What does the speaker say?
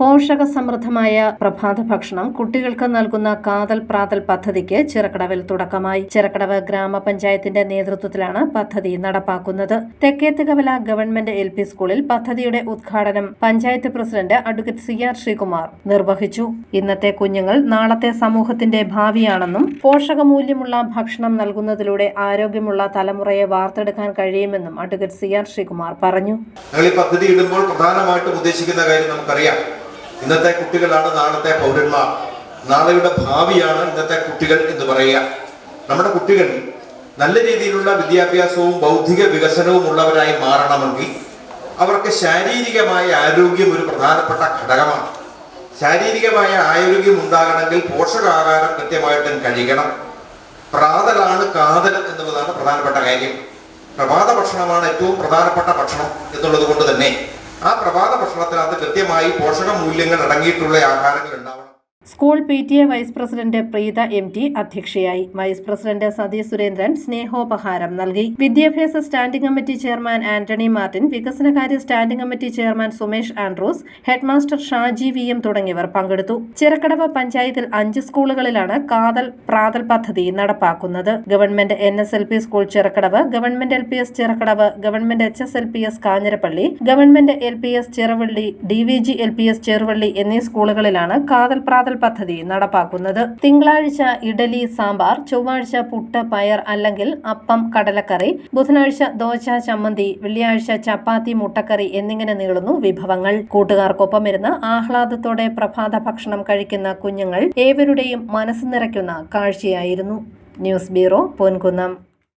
പോഷക സമൃദ്ധമായ പ്രഭാത ഭക്ഷണം കുട്ടികൾക്ക് നൽകുന്ന കാതൽ പ്രാതൽ പദ്ധതിക്ക് ചിറക്കടവിൽ തുടക്കമായി. ചിറക്കടവ് ഗ്രാമപഞ്ചായത്തിന്റെ നേതൃത്വത്തിലാണ് പദ്ധതി നടപ്പാക്കുന്നത്. തെക്കേത്തുകവല ഗവൺമെന്റ് എൽ പി സ്കൂളിൽ പദ്ധതിയുടെ ഉദ്ഘാടനം panchayat president advocate C R Sreekumar നിർവഹിച്ചു. ഇന്നത്തെ കുഞ്ഞുങ്ങൾ നാളത്തെ സമൂഹത്തിന്റെ ഭാവിയാണെന്നും പോഷകമൂല്യമുള്ള ഭക്ഷണം നൽകുന്നതിലൂടെ ആരോഗ്യമുള്ള തലമുറയെ വാർത്തെടുക്കാൻ കഴിയുമെന്നും അഡ്വക്കേറ്റ് സി ആർ ശ്രീകുമാർ പറഞ്ഞു. ഞങ്ങൾ ഈ പദ്ധതി ഇടുമ്പോൾ പ്രധാനമായിട്ടും ഉദ്ദേശിക്കുന്ന കാര്യം നമുക്കറിയാം. ഇന്നത്തെ കുട്ടികളാണ് നാളത്തെ പൗരന്മാർ. നാളെയുടെ ഭാവിയാണ് ഇന്നത്തെ കുട്ടികൾ എന്ന് പറയുക. നമ്മുടെ കുട്ടികൾ നല്ല രീതിയിലുള്ള വിദ്യാഭ്യാസവും ബൗദ്ധിക വികസനവും ഉള്ളവരായി മാറണമെങ്കിൽ അവർക്ക് ശാരീരികമായ ആരോഗ്യം ഒരു പ്രധാനപ്പെട്ട ഘടകമാണ്. ശാരീരികമായ ആരോഗ്യം ഉണ്ടാകണമെങ്കിൽ പോഷകാഹാരം കൃത്യമായിട്ടും കഴിക്കണം. പ്രാതലാണ് കാതൽ എന്നുള്ളതാണ് പ്രധാനപ്പെട്ട കാര്യം. പ്രഭാത ഭക്ഷണമാണ് ഏറ്റവും പ്രധാനപ്പെട്ട ഭക്ഷണം എന്നുള്ളത് കൊണ്ട് തന്നെ ആ പ്രഭാത ഭക്ഷണത്തിനകത്ത് കൃത്യമായി പോഷക മൂല്യങ്ങൾ അടങ്ങിയിട്ടുള്ള ആഹാരങ്ങൾ ഉണ്ടാവണം. School P T A vice president Preetha M T അധ്യക്ഷയായി. വൈസ് പ്രസിഡന്റ് സതീഷ് സുരേന്ദ്രൻ സ്നേഹോപഹാരം നൽകി. വിദ്യാഭ്യാസ standing committee chairman Antony Martin വികസനകാര്യ standing committee chairman Sumesh Andrews headmaster Shaji V M തുടങ്ങിയവർ പങ്കെടുത്തു. ചിറക്കടവ് പഞ്ചായത്തിൽ അഞ്ച് സ്കൂളുകളിലാണ് കാതൽ പ്രാതൽ പദ്ധതി നടപ്പാക്കുന്നത്. Government N S L P school Chirakkadavu government L P S Chirakkadavu government H S L P S Kanjirappally government L P S Cheruvally D V G L P S Cheruvally എന്നീ സ്കൂളുകളിലാണ് കാതൽ പ്രാതൽ പദ്ധതി നടപ്പാക്കുന്നത്. തിങ്കളാഴ്ച ഇഡലി സാമ്പാർ ചൊവ്വാഴ്ച പുട്ട് പയർ അല്ലെങ്കിൽ അപ്പം കടലക്കറി ബുധനാഴ്ച ദോശ ചമ്മന്തി വെള്ളിയാഴ്ച ചപ്പാത്തി മുട്ടക്കറി എന്നിങ്ങനെ നീളുന്നു വിഭവങ്ങൾ. കൂട്ടുകാർക്കൊപ്പം ഇരുന്ന് ആഹ്ലാദത്തോടെ പ്രഭാത ഭക്ഷണം കഴിക്കുന്ന കുഞ്ഞുങ്ങൾ ഏവരുടെയും മനസ്സ് നിറയ്ക്കുന്ന കാഴ്ചയായിരുന്നു. News bureau Ponkunnam.